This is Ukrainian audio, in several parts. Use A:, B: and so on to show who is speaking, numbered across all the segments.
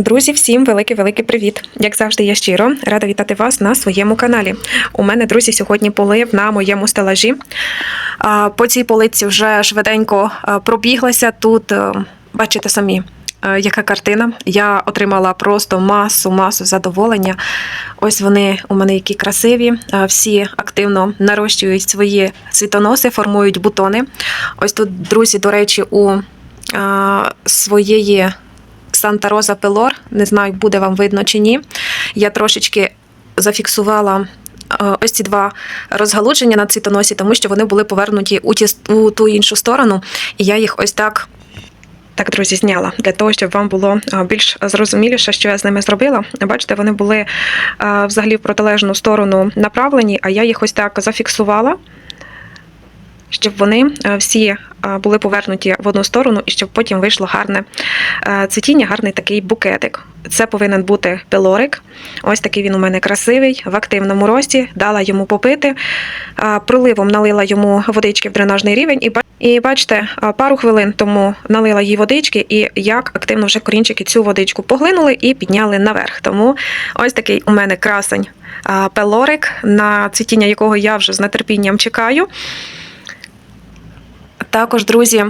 A: Друзі, всім великий-великий привіт! Як завжди, я щиро рада вітати вас на своєму каналі. У мене, друзі, сьогодні полив на моєму стелажі. По цій полиці вже швиденько пробіглася. Тут е, бачите самі. е, Яка картина? Я отримала просто масу, масу задоволення. Ось вони у мене які красиві. Всі активно нарощують свої цвітоноси, формують бутони. Ось тут, друзі, до речі, у своєї Санта Роза Пелор. Не знаю, буде вам видно чи ні. Я трошечки зафіксувала. е, Ось ці два розгалудження на цвітоносі, тому що вони були повернуті у, ті, у ту іншу сторону, і я їх ось так, так, друзі, зняла для того, щоб вам було е, більш зрозуміліше, що я з ними зробила. Бачите, вони були е, взагалі в протилежну сторону направлені, а я їх ось так зафіксувала щоб вони всі були повернуті в одну сторону і щоб потім вийшло гарне е, цвітіння, гарний такий букетик. Це повинен бути пилорик. Ось такий він у мене красивий, в активному рості. Дала йому попити. Е, Проливом налила йому водички в дренажний рівень. І бачите, е, пару хвилин тому налила їй водички, і як активно вже корінчики цю водичку поглинули і підняли наверх. Тому ось такий у мене красень пелорик, на цвітіння якого я вже з нетерпінням чекаю. Також, друзі,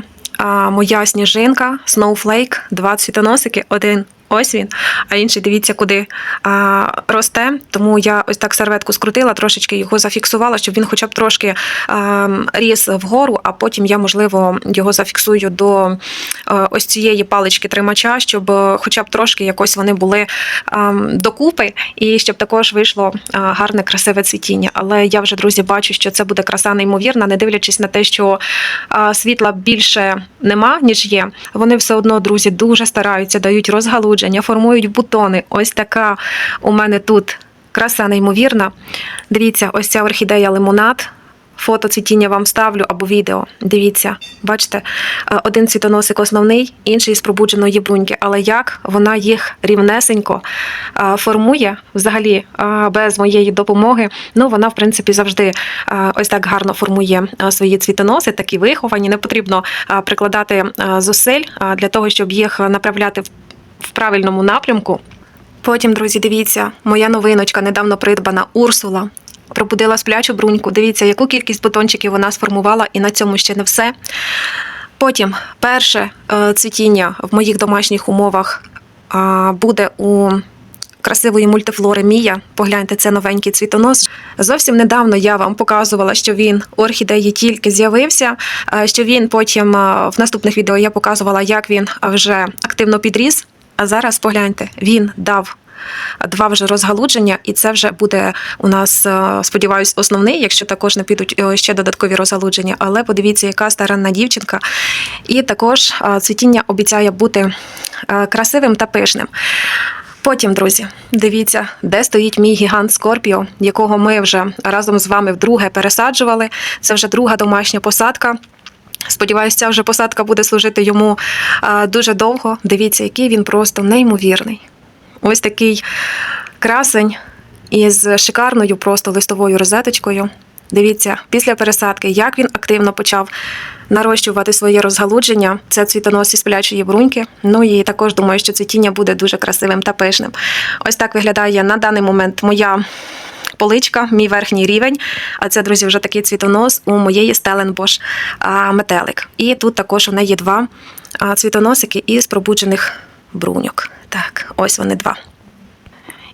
A: моя сніжинка, Snowflake, два цвітоносики, один. Ось він, а інший дивіться, куди а, росте. Тому я ось так серветку скрутила, трошечки його зафіксувала, щоб він хоча б трошки а, ріс вгору, а потім я, можливо, його зафіксую до е, ось цієї палички тримача, щоб хоча б трошки якось вони були а, докупи, і щоб також вийшло а, гарне, красиве цвітіння. Але я вже, друзі, бачу, що це буде краса неймовірна, не дивлячись на те, що а, світла більше нема, ніж є. Вони все одно, друзі, дуже стараються, дають розгалудження, формують бутони. Ось така у мене тут краса неймовірна. Дивіться, ось ця орхідея лимонад. Фото цвітіння вам вставлю або відео. Дивіться, бачите, е, один цвітоносик основний, інший з пробудженої бруньки. Але як вона їх рівнесенько е, формує взагалі е, без моєї допомоги. Ну, вона, в принципі, завжди ось так гарно формує свої цвітоноси, такі виховані. Не потрібно прикладати зусиль для того, щоб їх направляти в правильному напрямку. Потім, друзі, дивіться, моя новиночка недавно придбана Урсула. Пробудила сплячу бруньку. Дивіться, яку кількість бутончиків вона сформувала, і на цьому ще не все. Потім перше е, цвітіння в моїх домашніх умовах буде у красивої мультифлори Мія. Погляньте, це новенький цвітонос. Зовсім недавно я вам показувала, що він у орхідеї тільки з'явився. е, Що він потім е, в наступних відео я показувала, як він вже активно підріс. А зараз погляньте, він дав. Два вже розгалудження, і це вже буде у нас, е, сподіваюсь, основний, якщо також не підуть е, ще додаткові розгалудження. Але подивіться, яка старанна дівчинка. І також е, цвітіння обіцяє бути красивим та пишним. Потім, друзі, дивіться, де стоїть мій гігант Скорпіо, якого ми вже разом з вами вдруге пересаджували. Це вже друга домашня посадка. Сподіваюся, ця вже посадка буде служити йому дуже довго. Дивіться, який він просто неймовірний. Ось такий красень із шикарною просто листовою розеточкою. Дивіться, після пересадки, як він активно почав нарощувати своє розгалудження. Це цвітонос із сплячої бруньки. Ну і також думаю, що цвітіння буде дуже красивим та пишним. Ось так виглядає на даний момент моя поличка, мій верхній рівень. А це, друзі, вже такий цвітонос у моєї Стеленбош метелик. І тут також у неї два цвітоносики із пробуджених бруньок. Так, ось вони два.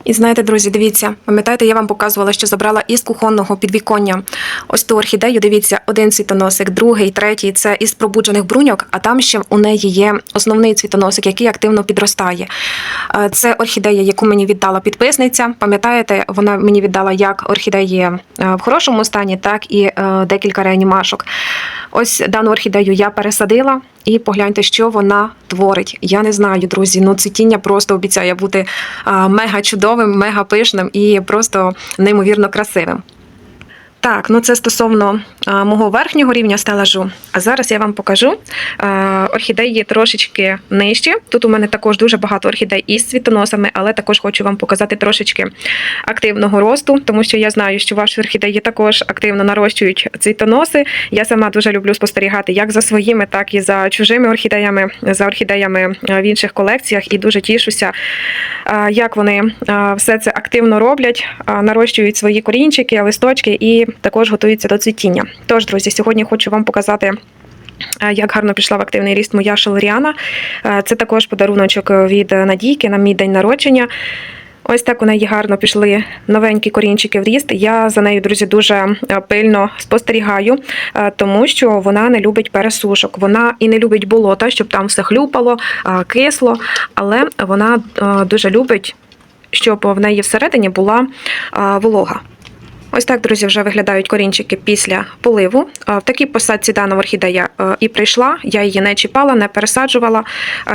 A: І знаєте, друзі, дивіться, пам'ятаєте, я вам показувала, що забрала із кухонного підвіконня ось ту орхідею. Дивіться, один цвітоносик, другий, третій це із пробуджених бруньок, а там ще у неї є основний цвітоносик, який активно підростає. Е, Це орхідея, яку мені віддала підписниця. Пам'ятаєте, вона мені віддала як орхідеї е, в хорошому стані, так і е, декілька реанімашок. Ось дану орхідею я пересадила. І погляньте, що вона творить. Я не знаю, друзі. Ну цвітіння просто обіцяє бути мега чудовим, мега пишним і просто неймовірно красивим. Так, ну це стосовно а, мого верхнього рівня стелажу. А зараз я вам покажу. А, орхідеї трошечки нижчі. Тут у мене також дуже багато орхідей із цвітоносами, але також хочу вам показати трошечки активного росту, тому що я знаю, що ваші орхідеї також активно нарощують цвітоноси. Я сама дуже люблю спостерігати як за своїми, так і за чужими орхідеями, за орхідеями в інших колекціях, і дуже тішуся, як вони все це активно роблять, нарощують свої корінчики, листочки і також готуються до цвітіння. Тож, друзі, сьогодні хочу вам показати. е, Як гарно пішла в активний ріст моя шелеріана. Е, Це також подаруночок від Надійки на мій день народження. Ось так у неї гарно пішли новенькі корінчики в ріст. Я за нею, друзі, дуже е, пильно спостерігаю, тому що вона не любить пересушок. Вона і не любить болота, щоб там все хлюпало, кисло, але вона дуже любить, щоб в неї всередині була волога. Ось так, друзі, вже виглядають корінчики після поливу. В такій посадці дана орхідея е, і прийшла. Я її не чіпала, не пересаджувала.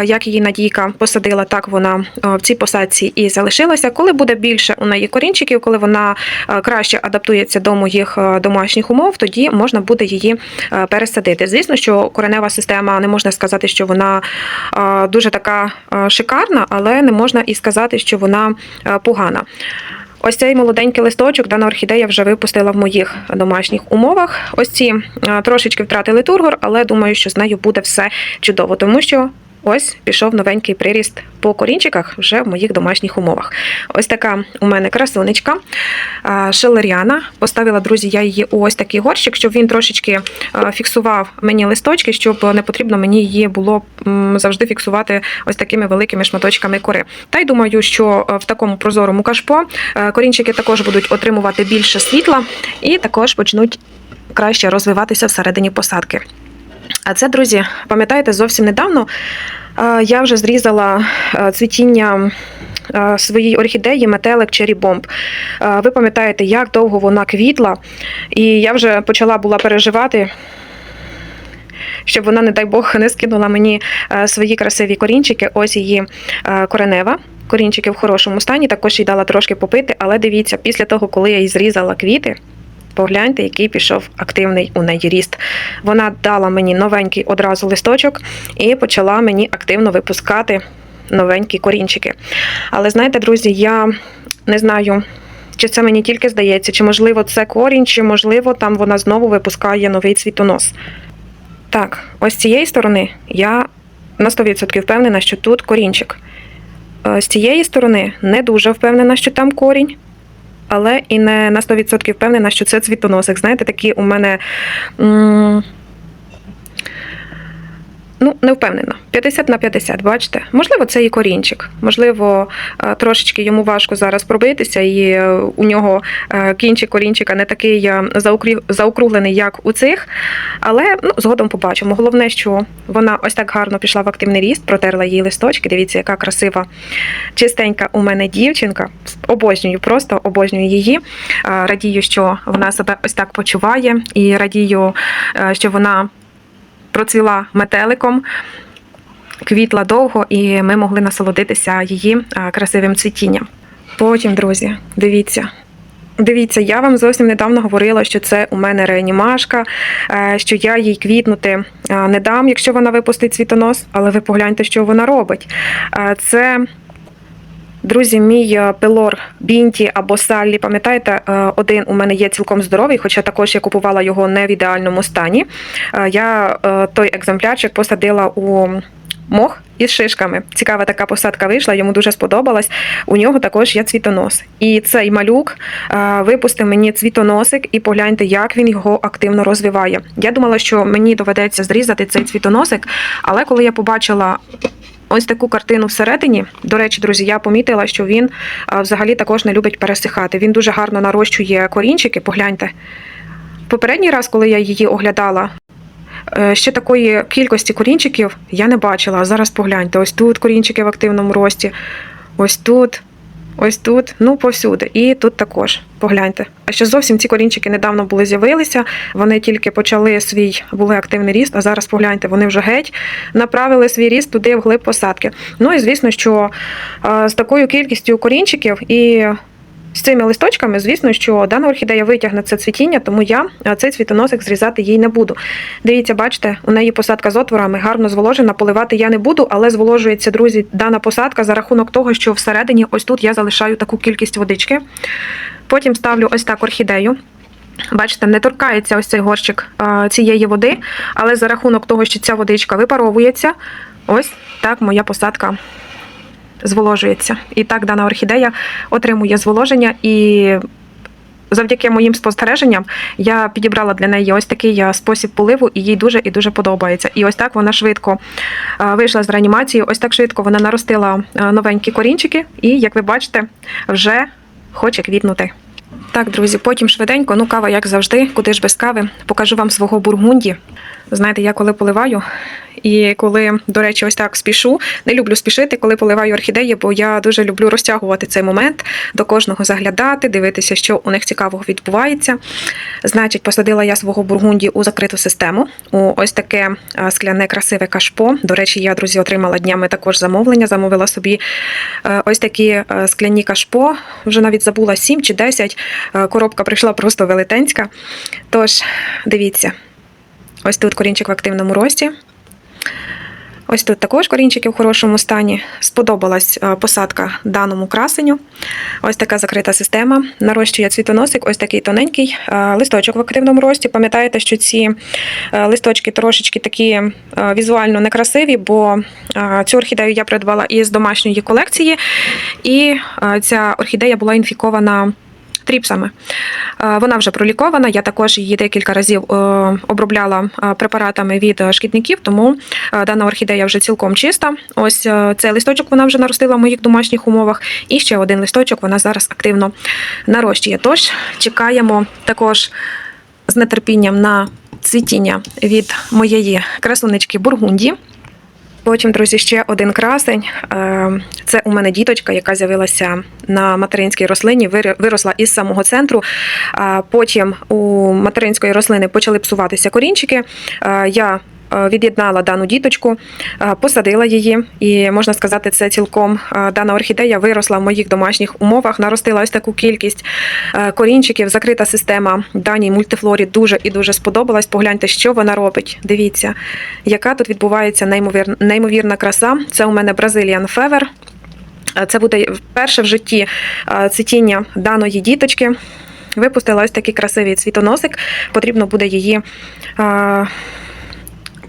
A: Як її Надійка посадила, так вона е, в цій посадці і залишилася. Коли буде більше у неї корінчиків, коли вона е, краще адаптується до моїх домашніх умов, тоді можна буде її пересадити. Звісно, що коренева система не можна сказати, що вона дуже така шикарна, але не можна і сказати, що вона погана. Ось цей молоденький листочок дана орхідея вже випустила в моїх домашніх умовах. Ось ці трошечки втратили тургор, але думаю, що з нею буде все чудово, тому що. Ось пішов новенький приріст по корінчиках вже в моїх домашніх умовах. Ось така у мене красунечка шелеріана. Поставила, друзі, я її у ось такий горщик, щоб він трошечки фіксував мені листочки, щоб не потрібно мені її було завжди фіксувати ось такими великими шматочками кори. Та й думаю, що е, в такому прозорому кашпо е, корінчики також будуть отримувати більше світла і також почнуть краще розвиватися всередині посадки. А це, друзі, пам'ятаєте, зовсім недавно я вже зрізала цвітіння своїй орхідеї метелик Cherry Bomb. Ви пам'ятаєте, як довго вона квітла, і я вже почала була переживати. Щоб вона, не дай Бог, не скинула мені свої красиві корінчики. Ось її коренева. Корінчики в хорошому стані, також їй дала трошки попити, але дивіться, після того, коли я їй зрізала квіти, Погляньте, який пішов активний у неї ріст. Вона дала мені новенький одразу листочок і почала мені активно випускати новенькі корінчики. Але знаєте, друзі, я не знаю. Чи це мені тільки здається, чи можливо це корінь, чи можливо там вона знову випускає новий цвітонос. Так, ось з цієї сторони я на 100% впевнена, що тут корінчик. Е, З цієї сторони не дуже впевнена, що там корінь але і не на 100% впевнена, що це цвітоносик. Знаєте, такі у мене. м, Ну, не впевнена. 50 на 50, бачите? Можливо, це і корінчик. Можливо, е, трошечки йому важко зараз пробитися, і е, у нього е, кінчик корінчика не такий заокруглений, як у цих. Але ну, згодом побачимо. Головне, що вона ось так гарно пішла в активний ріст, протерла її листочки. Дивіться, яка красива, чистенька у мене дівчинка. Обожнюю, просто обожнюю її. Радію, що вона себе ось так почуває, і радію, що вона процвіла метеликом, квітла довго, і ми могли насолодитися її красивим цвітінням. Потім, друзі, дивіться. Дивіться, я вам зовсім недавно говорила, що це у мене реанімашка, е, що я їй квітнути е, не дам, якщо вона випустить цвітонос, але ви погляньте, що вона робить. Е, Це Друзі, мій е, пилор Бінті або Саллі, пам'ятаєте, е, один у мене є цілком здоровий, хоча також я купувала його не в ідеальному стані. Е, Я той екземплярчик посадила у мох із шишками. Цікава така посадка вийшла, йому дуже сподобалась. У нього також є цвітонос. І цей малюк випустив мені цвітоносик, і погляньте, як він його активно розвиває. Я думала, що мені доведеться зрізати цей цвітоносик, але коли я побачила ось таку картину всередині. До речі, друзі, я помітила, що він взагалі також не любить пересихати. Він дуже гарно нарощує корінчики. Погляньте. Попередній раз, коли я її оглядала, е, ще такої кількості корінчиків я не бачила. Зараз погляньте, ось тут корінчики в активному рості, ось тут. Ось тут, ну повсюди, і тут також погляньте. А ще зовсім ці корінчики недавно були з'явилися. Вони тільки почали свій були активний ріст. А зараз погляньте, вони вже геть направили свій ріст туди в глиб посадки. Ну і звісно, що з такою кількістю корінчиків і з цими листочками, звісно, що дана орхідея витягне це цвітіння, тому я е, цей цвітоносик зрізати їй не буду. Дивіться, бачите, у неї посадка з отворами гарно зволожена, поливати я не буду, але зволожується, друзі, дана посадка за рахунок того, що всередині ось тут я залишаю таку кількість водички. Потім ставлю ось так орхідею. Бачите, не торкається ось цей горщик е, цієї води, але за рахунок того, що ця водичка випаровується, ось так моя посадка зволожується. І так дана орхідея отримує зволоження і. Завдяки моїм спостереженням я підібрала для неї ось такий е, спосіб поливу, і їй дуже і дуже подобається. І ось так вона швидко е, вийшла з реанімації. Ось так швидко вона наростила е, новенькі корінчики, і як ви бачите, вже хоче квітнути. Так, друзі, потім швиденько, ну кава, як завжди, куди ж без кави, покажу вам свого бургунді. Знаєте, я коли поливаю, і коли, до речі, ось так спішу, не люблю спішити, коли поливаю орхідеї, бо я дуже люблю розтягувати цей момент, до кожного заглядати, дивитися, що у них цікавого відбувається. Значить, посадила я свого бургунді у закриту систему. У ось таке скляне красиве кашпо. До речі, я, друзі, отримала днями також замовлення. Замовила собі е, ось такі е, скляні кашпо. Вже навіть забула 7 чи 10. Е, Коробка прийшла просто велетенська. Тож, дивіться. Ось тут корінчик в активному рості. Ось тут також корінчики в хорошому стані. Сподобалась е, посадка даному красеню. Ось така закрита система. Нарощує цвітоносик, ось такий тоненький е, листочок в активному рості. Пам'ятаєте, що ці е, листочки трошечки такі візуально некрасиві, бо цю орхідею я придбала із домашньої колекції, і ця орхідея була інфікована. Тріпсами. Е, Вона вже пролікована. Я також її декілька разів е, обробляла е, препаратами від шкідників, тому дана орхідея вже цілком чиста. Ось цей листочок вона вже наростила в моїх домашніх умовах. І ще один листочок вона зараз активно нарощує. Тож чекаємо також з нетерпінням на цвітіння від моєї красунички Бургунді. Потім, друзі, ще один красень. Е, Це у мене діточка, яка з'явилася на материнській рослині, виросла із самого центру. Потім у материнської рослини почали псуватися корінчики. Е, Я е, від'єднала дану діточку, е, посадила її, і можна сказати, це цілком е, дана орхідея виросла в моїх домашніх умовах, наростила ось таку кількість е, корінчиків. Закрита система даній мультифлорі дуже і дуже сподобалась. Погляньте, що вона робить. Дивіться, яка тут відбувається неймовірна, неймовірна краса. Це у мене Brazilian Fever. Е, Це буде вперше в житті е, цвітіння даної діточки. Випустила ось такий красивий цвітоносик. Потрібно буде її е,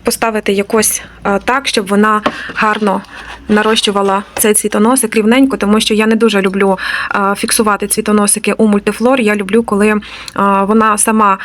A: поставити якось е, так, щоб вона гарно нарощувала цей цвітоносик рівненько, тому що я не дуже люблю е, фіксувати цвітоносики у мультифлор. Я люблю, коли е, вона сама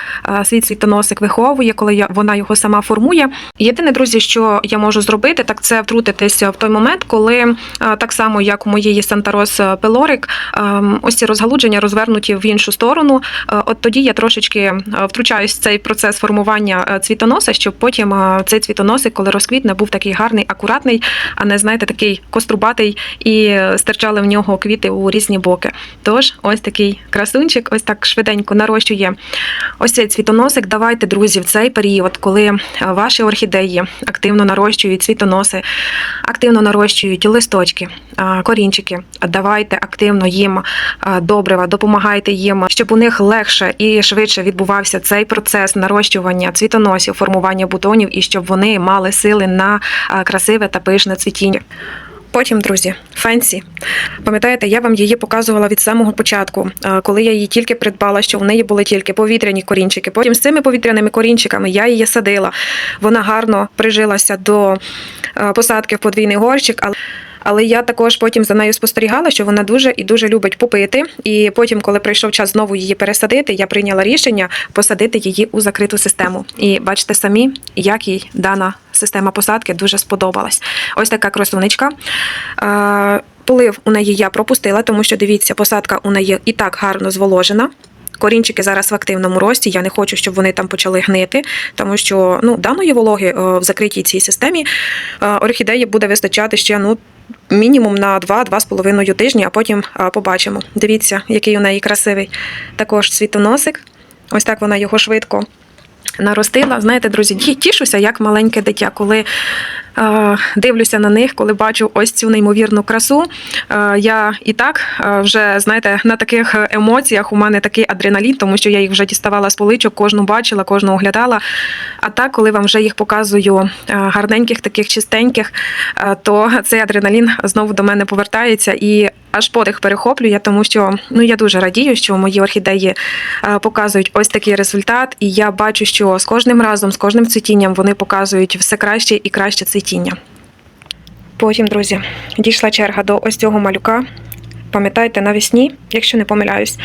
A: свій цвітоносик виховує, коли вона його сама формує. Єдине, друзі, що я можу зробити, так це втрутитися в той момент, коли так само, як у моєї Сантарос Пелорик, е, ось ці розгалудження розвернуті в іншу сторону. От тоді я трошечки втручаюсь в цей процес формування цвітоноса, щоб потім цей цвітоносик, коли розквітне, був такий гарний, акуратний, а не знаєте, такий кострубатий і е, стирчали в нього квіти у різні боки. Тож, ось такий красунчик, ось так швиденько нарощує ось цей цвітоносик. Давайте, друзі, в цей період, коли е, ваші орхідеї активно нарощують цвітоноси, активно нарощують листочки, корінчики. Давайте активно їм е, добрива, допомагайте їм, щоб у них легше і швидше відбувався цей процес нарощування цвітоносів, формування бутонів, і щоб вони мали сили на красиве та пишне цвітіння. Потім, друзі, фенсі. Пам'ятаєте, я вам її показувала від самого початку, коли я її тільки придбала, що в неї були тільки повітряні корінчики. Потім з цими повітряними корінчиками я її садила. Вона гарно прижилася до посадки в подвійний горщик, але. Але я також потім за нею спостерігала, що вона дуже і дуже любить попити. І потім, коли прийшов час знову її пересадити, я прийняла рішення посадити її у закриту систему. І бачите самі, як їй дана система посадки дуже сподобалась. Ось така красунечка. Е, Полив у неї я пропустила, тому що дивіться, посадка у неї і так гарно зволожена. Корінчики зараз в активному рості. Я не хочу, щоб вони там почали гнити, тому що ну, даної вологи е, в закритій цій системі е, орхідеї буде вистачати ще ну, мінімум на 2-2,5 тижні, а потім побачимо. Дивіться, який у неї красивий також цвітоносик. Ось так вона його швидко наростила. Знаєте, друзі, тішуся як маленьке дитя, коли дивлюся на них, коли бачу ось цю неймовірну красу. Е, я і так е, вже знаєте, на таких емоціях у мене такий адреналін, тому що я їх вже діставала з поличок, кожну бачила, кожну оглядала. А так, коли вам вже їх показую е, гарненьких, таких чистеньких, е, то цей адреналін знову до мене повертається і аж подих перехоплює, тому що ну я дуже радію, що мої орхідеї е, показують ось такий результат, і я бачу, що з кожним разом, з кожним цвітінням вони показують все краще і краще цвітіння. Потім, друзі, дійшла черга до ось цього малюка. Пам'ятайте, навесні, якщо не помиляюсь,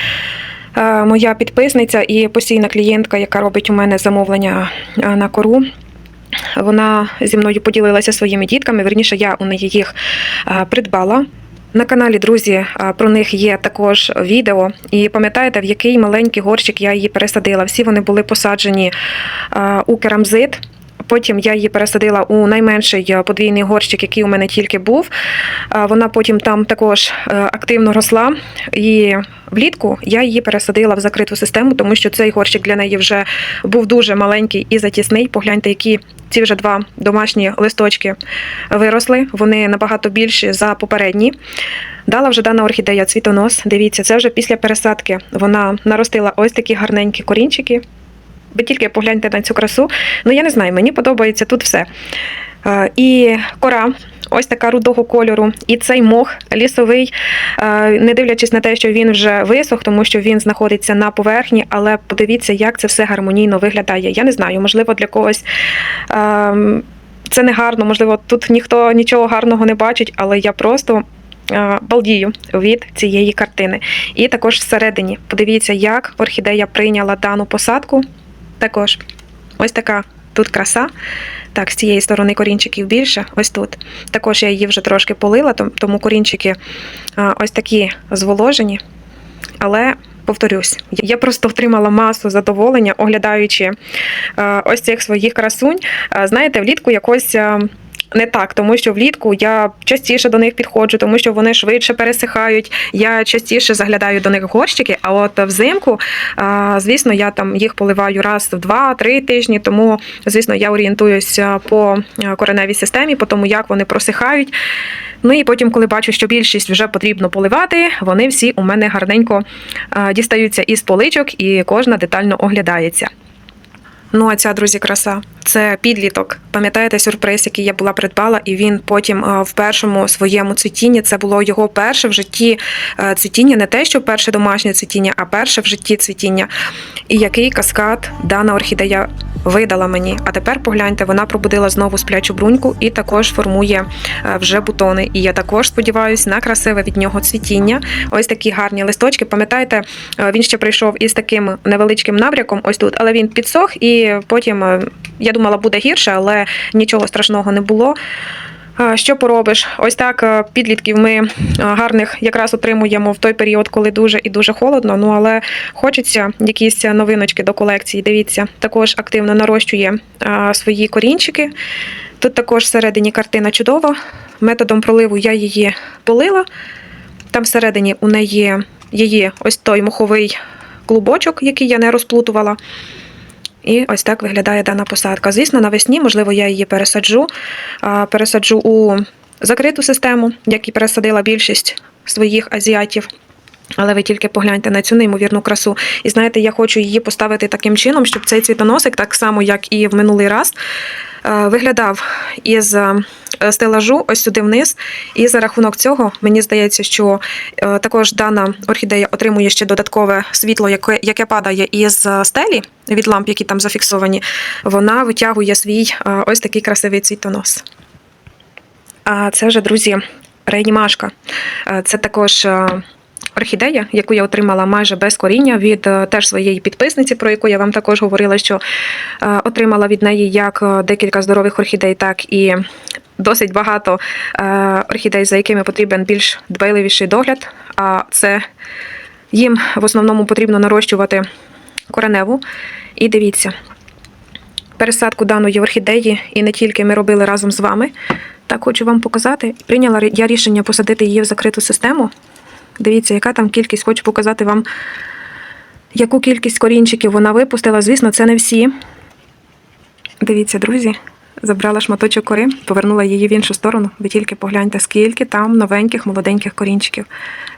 A: е, моя підписниця і постійна клієнтка, яка робить у мене замовлення е, на кору. Вона зі мною поділилася своїми дітками. Верніше, я у неї їх е, придбала. На каналі, друзі, про них є також відео. І пам'ятаєте, в який маленький горщик я її пересадила. Всі вони були посаджені у керамзит. Потім я її пересадила у найменший е, подвійний горщик, який у мене тільки був. Вона потім там також е, активно росла. І влітку я її пересадила в закриту систему, тому що цей горщик для неї вже був дуже маленький і затісний. Погляньте, які ці вже два домашні листочки виросли. Вони набагато більші за попередні. Дала вже дана орхідея цвітонос. Дивіться, це вже після пересадки вона наростила ось такі гарненькі корінчики. Ви тільки погляньте на цю красу. Ну, я не знаю, мені подобається тут все. Е, І кора, ось така рудого кольору, і цей мох лісовий, е, не дивлячись на те, що він вже висох, тому що він знаходиться на поверхні, але подивіться, як це все гармонійно виглядає. Я не знаю, можливо, для когось. ем, Це не гарно, можливо, тут ніхто нічого гарного не бачить, але я просто е, балдію від цієї картини. І також всередині подивіться, як орхідея прийняла дану посадку. Також ось така тут краса. Так, з цієї сторони корінчиків більше, ось тут. Також я її вже трошки полила, тому корінчики ось такі зволожені. Але повторюсь, я просто отримала масу задоволення, оглядаючи ось цих своїх красунь. Знаєте, влітку якось. Е, Не так, тому що влітку я частіше до них підходжу, тому що вони швидше пересихають. Я частіше заглядаю до них горщики. А от взимку, звісно, я там їх поливаю раз в два-три тижні. Тому, звісно, я орієнтуюся по е, кореневій системі, по тому, як вони просихають. Ну і потім, коли бачу, що більшість вже потрібно поливати, вони всі у мене гарненько дістаються із поличок, і кожна детально оглядається. Ну, а ця, друзі, краса. Це підліток. Пам'ятаєте сюрприз, який я була придбала, і він потім е, в першому своєму цвітінні це було його перше в житті е, цвітіння, не те, що перше домашнє цвітіння, а перше в житті цвітіння. І який каскад дана орхідея видала мені. А тепер погляньте, вона пробудила знову сплячу бруньку і також формує е, вже бутони. І я також сподіваюся на красиве від нього цвітіння. Ось такі гарні листочки. Пам'ятаєте, е, він ще прийшов із таким невеличким набряком, ось тут, але він підсох, і потім е, я думала, буде гірше, але нічого страшного не було. Що поробиш? Ось так е, підлітків ми е, гарних якраз отримуємо в той період, коли дуже і дуже холодно. Ну але хочеться якісь новиночки до колекції. Дивіться, також активно нарощує свої корінчики. Тут також всередині картина чудова. Методом проливу я її полила. Там всередині у неї її ось той моховий клубочок, який я не розплутувала. І ось так виглядає дана посадка. Звісно, навесні, можливо, я її пересаджу. Пересаджу у закриту систему, як і пересадила більшість своїх азіатів. Але ви тільки погляньте на цю неймовірну красу. І знаєте, я хочу її поставити таким чином, щоб цей цвітоносик, так само як і в минулий раз, виглядав із стелажу ось сюди вниз. І за рахунок цього мені здається, що е, також дана орхідея отримує ще додаткове світло, яке, яке падає із е, стелі від ламп, які там зафіксовані. Вона витягує свій е, ось такий красивий цвітонос. А це вже, друзі, реанімашка. Е, Це також. е, Орхідея, яку я отримала майже без коріння від е, теж своєї підписниці, про яку я вам також говорила, що е, отримала від неї як е, декілька здорових орхідей, так і досить багато е, орхідей, за якими потрібен більш дбайливіший догляд. А це їм в основному потрібно нарощувати кореневу. І дивіться, пересадку даної орхідеї, і не тільки ми робили разом з вами. Так хочу вам показати. Прийняла я рішення посадити її в закриту систему. Дивіться, яка там кількість, хочу показати вам, яку кількість корінчиків вона випустила. Звісно, це не всі. Дивіться, друзі, забрала шматочок кори, повернула її в іншу сторону. Ви тільки погляньте, скільки там новеньких молоденьких корінчиків.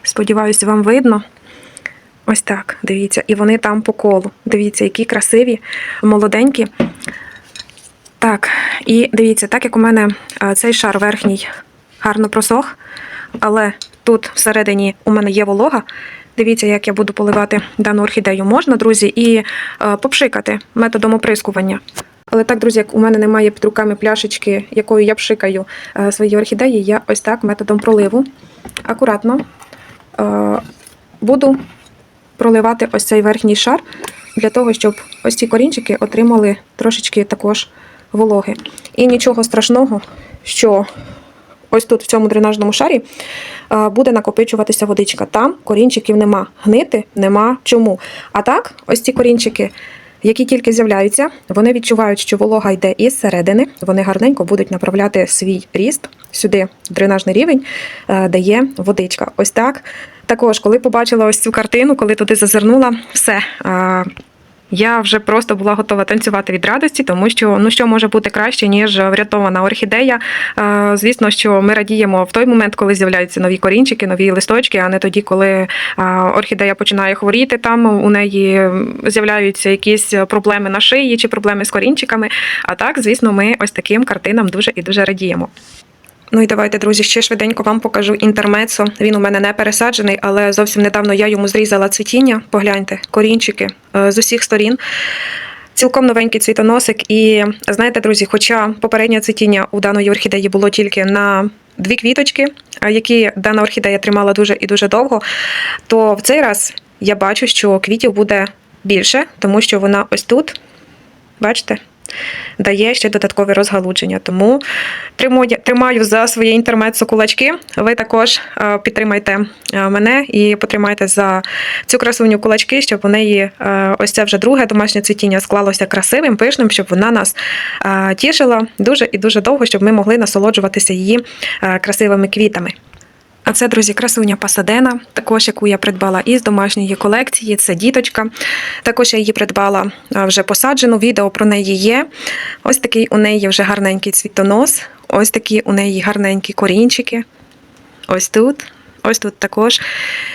A: Сподіваюся, вам видно. Ось так, дивіться, і вони там по колу. Дивіться, які красиві, молоденькі. Так, і дивіться, так як у мене е, цей шар верхній гарно просох, але тут всередині у мене є волога. Дивіться, як я буду поливати дану орхідею. Можна, друзі, і е, попшикати методом оприскування. Але так, друзі, як у мене немає під руками пляшечки, якою я пшикаю е, свої орхідеї, я ось так методом проливу акуратно е, буду проливати ось цей верхній шар для того, щоб ось ці корінчики отримали трошечки також вологи. І нічого страшного, що ось тут в цьому дренажному шарі е, буде накопичуватися водичка. Там корінчиків нема. Гнити нема чому. А так, ось ці корінчики. Які тільки з'являються, вони відчувають, що волога йде із середини, вони гарненько будуть направляти свій ріст сюди, дренажний рівень, дає де є водичка. Ось так. Також, коли побачила ось цю картину, коли туди зазирнула, все. Я вже просто була готова танцювати від радості, тому що ну що може бути краще, ніж врятована орхідея. Звісно, що ми радіємо в той момент, коли з'являються нові корінчики, нові листочки, а не тоді, коли орхідея починає хворіти. Там у неї з'являються якісь проблеми на шиї чи проблеми з корінчиками. А так, звісно, ми ось таким картинам дуже і дуже радіємо. Ну і давайте, друзі, ще швиденько вам покажу інтермецо. Він у мене не пересаджений, але зовсім недавно я йому зрізала цвітіння. Погляньте, корінчики е, з усіх сторін. Цілком новенький цвітоносик. І знаєте, друзі, хоча попереднє цвітіння у даної орхідеї було тільки на дві квіточки, які дана орхідея тримала дуже і дуже довго, то в цей раз я бачу, що квітів буде більше, тому що вона ось тут, бачите, дає ще додаткове розгалудження. Тому тримаю, за своє інтермецо кулачки. Ви також е, підтримайте е, мене і потримайте за цю красуню кулачки, щоб у неї е, ось це вже друге домашнє цвітіння склалося красивим, пишним, щоб вона нас тішила дуже і дуже довго, щоб ми могли насолоджуватися її красивими квітами. А це, друзі, красуня Пасадена, також яку я придбала із домашньої колекції. Це діточка. Також я її придбала вже посаджену. Відео про неї є. Ось такий у неї вже гарненький цвітонос. Ось такі у неї гарненькі корінчики. Ось тут. Ось тут також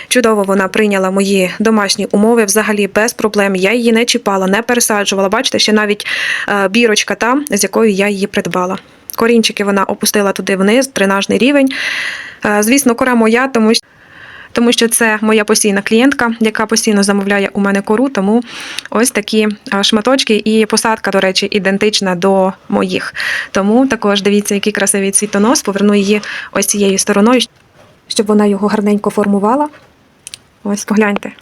A: чудово вона прийняла мої домашні умови взагалі без проблем. Я її не чіпала, не пересаджувала. Бачите, ще навіть е, бірочка там, з якою я її придбала. Корінчики вона опустила туди вниз, дренажний рівень. Е, Звісно, кора моя, тому що. Тому що це моя постійна клієнтка, яка постійно замовляє у мене кору, тому ось такі шматочки. І посадка, до речі, ідентична до моїх. Тому також дивіться, який красивий цвітонос. Поверну її ось цією стороною, щоб вона його гарненько формувала. Ось погляньте.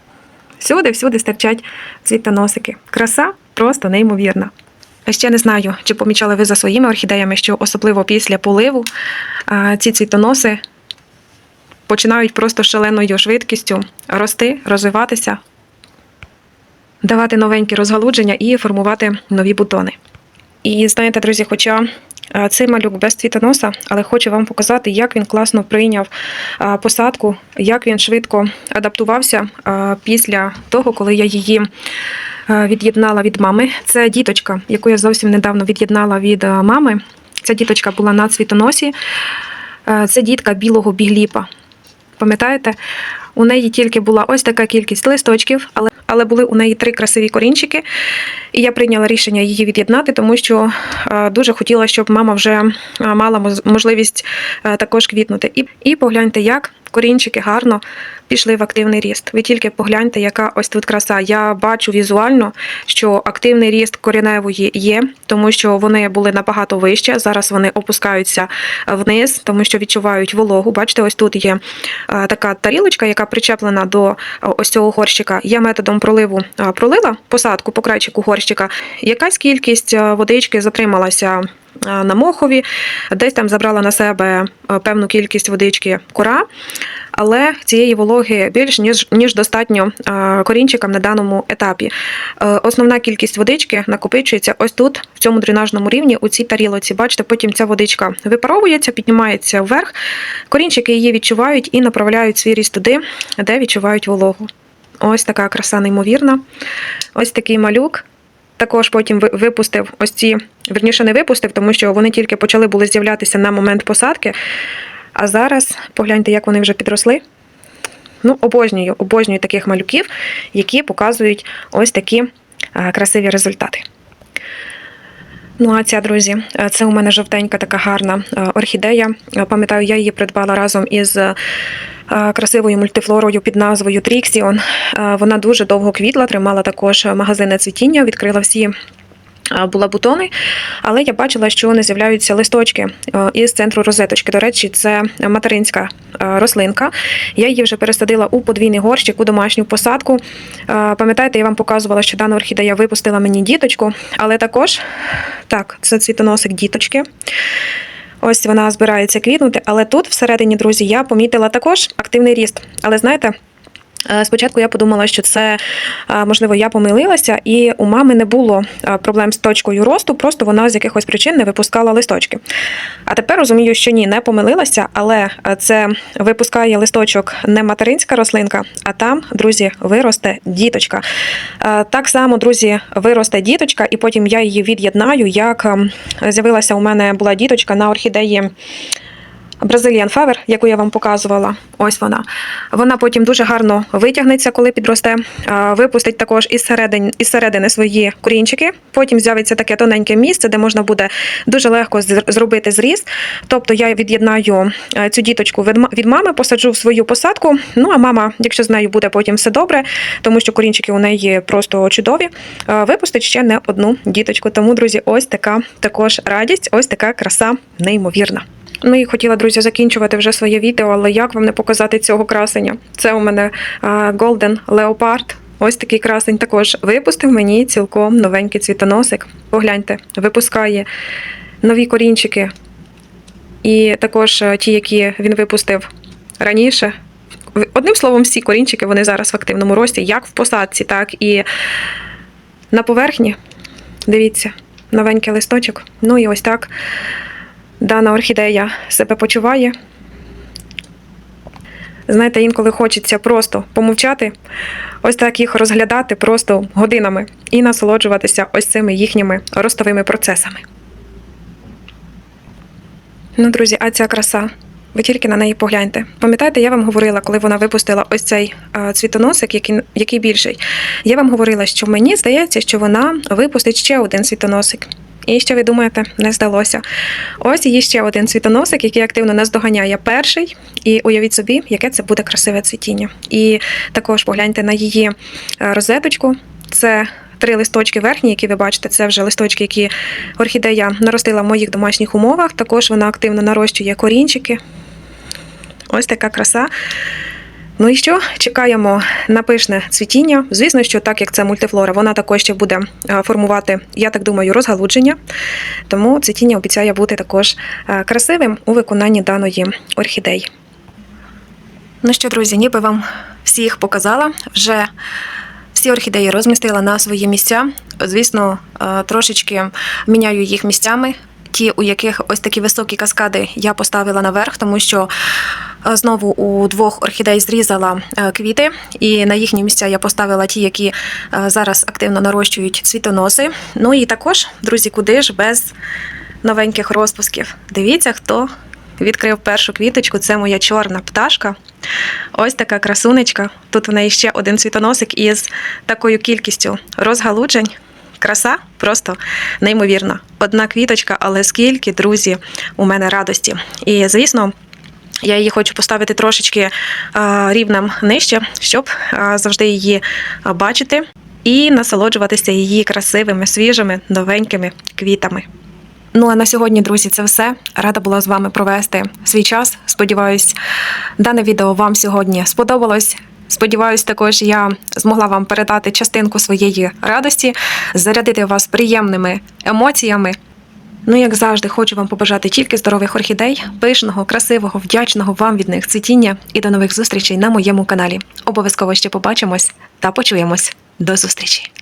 A: Всюди, всюди стирчать цвітоносики. Краса просто неймовірна. Ще не знаю, чи помічали ви за своїми орхідеями, що особливо після поливу ці цвітоноси починають просто шаленою швидкістю рости, розвиватися, давати новенькі розгалудження і формувати нові бутони. І знаєте, друзі, хоча цей малюк без цвітоноса, але хочу вам показати, як він класно прийняв посадку, як він швидко адаптувався після того, коли я її від'єднала від мами. Це діточка, яку я зовсім недавно від'єднала від мами. Ця діточка була на цвітоносі. Це дітка білого бігліпа. Пам'ятаєте, у неї тільки була ось така кількість листочків, але, але були у неї три красиві корінчики. І я прийняла рішення її від'єднати, тому що е, дуже хотіла, щоб мама вже е, мала можливість е, також квітнути. І, і погляньте, як корінчики гарно пішли в активний ріст. Ви тільки погляньте, яка ось тут краса. Я бачу візуально, що активний ріст кореневої є, тому що вони були набагато вище. Зараз вони опускаються вниз, тому що відчувають вологу. Бачите, ось тут є така тарілочка, яка причеплена до е, ось цього горщика. Я методом проливу е, пролила посадку по крайчику горщика. Якась кількість е, водички затрималася. Е, На мохові, десь там забрала на себе е, певну кількість водички кора, але цієї вологи більш ніж, ніж достатньо е, корінчикам на даному етапі. Основна кількість водички накопичується ось тут, в цьому дренажному рівні, у цій тарілоці. Бачите, потім ця водичка випаровується, піднімається вверх. Корінчики її відчувають і направляють свій ріст туди, де відчувають вологу. Ось така краса неймовірна. Ось такий малюк. Також потім випустив ось ці, верніше не випустив, тому що вони тільки почали були з'являтися на момент посадки. А зараз погляньте, як вони вже підросли. Ну, обожнюю, обожнюю таких малюків, які показують ось такі е, красиві результати. Ну, а ця, друзі, е, це у мене жовтенька така гарна е, орхідея. Пам'ятаю, я її придбала разом із красивою мультифлорою під назвою Тріксіон. Вона дуже довго квітла, тримала також магазинне цвітіння, відкрила всі. Була бутони, але я бачила, що не з'являються листочки із центру розеточки. До речі, це материнська рослинка. Я її вже пересадила у подвійний горщик у домашню посадку. Пам'ятаєте, я вам показувала, що дана орхідея випустила мені діточку, але також так, це цвітоносик діточки. Ось вона збирається квітнути, але тут всередині, друзі, я помітила також активний ріст. Але знаєте. Е, Спочатку я подумала, що це е, можливо я помилилася, і у мами не було е, проблем з точкою росту, просто вона з якихось причин не випускала листочки. А тепер розумію, що ні, не помилилася, але це випускає листочок не материнська рослинка, а там, друзі, виросте діточка. Так само, друзі, виросте діточка, і потім я її від'єднаю. Як ем, з'явилася у мене була діточка на орхідеї. Brazilian Fever, яку я вам показувала, ось вона. Вона потім дуже гарно витягнеться, коли підросте. Випустить також із середини, із середини свої корінчики. Потім з'явиться таке тоненьке місце, де можна буде дуже легко зробити зріз. Тобто я від'єднаю е, цю діточку від мами, посаджу в свою посадку. Ну а мама, якщо з нею буде потім все добре, тому що корінчики у неї просто чудові, е, випустить ще не одну діточку. Тому, друзі, ось така також радість, ось така краса неймовірна. Ну і хотіла, друзі, закінчувати вже своє відео, але як вам не показати цього красення? Це у мене Golden Leopard. Ось такий красень також випустив мені цілком новенький цвітоносик. Погляньте, випускає нові корінчики. І також е, ті, які він випустив раніше. Одним словом, всі корінчики вони зараз в активному рості, як в посадці, так і на поверхні. Дивіться, новенький листочок. Ну і ось так дана орхідея себе почуває. Знаєте, інколи хочеться просто помовчати, ось так їх розглядати просто годинами і насолоджуватися ось цими їхніми ростовими процесами. Ну, друзі, а ця краса. Ви тільки на неї погляньте. Пам'ятаєте, я вам говорила, коли вона випустила ось цей цвітоносик, який, який більший. Я вам говорила, що мені здається, що вона випустить ще один цвітоносик. І що ви думаєте, не здалося. Ось її ще один цвітоносик, який активно наздоганяє перший. І уявіть собі, яке це буде красиве цвітіння. І також погляньте на її е, розеточку. Це три листочки верхні, які ви бачите, це вже листочки, які орхідея наростила в моїх домашніх умовах. Також вона активно нарощує корінчики. Ось така краса. Ну і що? Чекаємо на пишне цвітіння. Звісно, що так як це мультифлора, вона також ще буде е, формувати, я так думаю, розгалудження. Тому цвітіння обіцяє бути також е, красивим у виконанні даної орхідеї. Ну що, друзі, ніби вам всіх показала. Вже всі орхідеї розмістила на свої місця. Звісно, е, трошечки міняю їх місцями. Ті, у яких ось такі високі каскади я поставила наверх, тому що знову у двох орхідей зрізала е, квіти, і на їхні місця я поставила ті, які е, зараз активно нарощують цвітоноси. Ну і також, друзі, куди ж без новеньких розпусків. Дивіться, хто відкрив першу квіточку. Це моя чорна пташка. Ось така красунечка. Тут в неї ще один цвітоносик із такою кількістю розгалуджень. Краса просто неймовірна. Одна квіточка, але скільки, друзі, у мене радості. І, звісно, я її хочу поставити трошечки е, рівнем нижче, щоб е, завжди її е, бачити і насолоджуватися її красивими, свіжими, новенькими квітами. Ну а на сьогодні, друзі, це все. Рада була з вами провести свій час. Сподіваюсь, дане відео вам сьогодні сподобалось. Сподіваюсь, також я змогла вам передати частинку своєї радості, зарядити вас приємними емоціями. Ну, як завжди, хочу вам побажати тільки здорових орхідей, пишного, красивого, вдячного вам від них цвітіння і до нових зустрічей на моєму каналі. Обов'язково ще побачимось та почуємось. До зустрічі!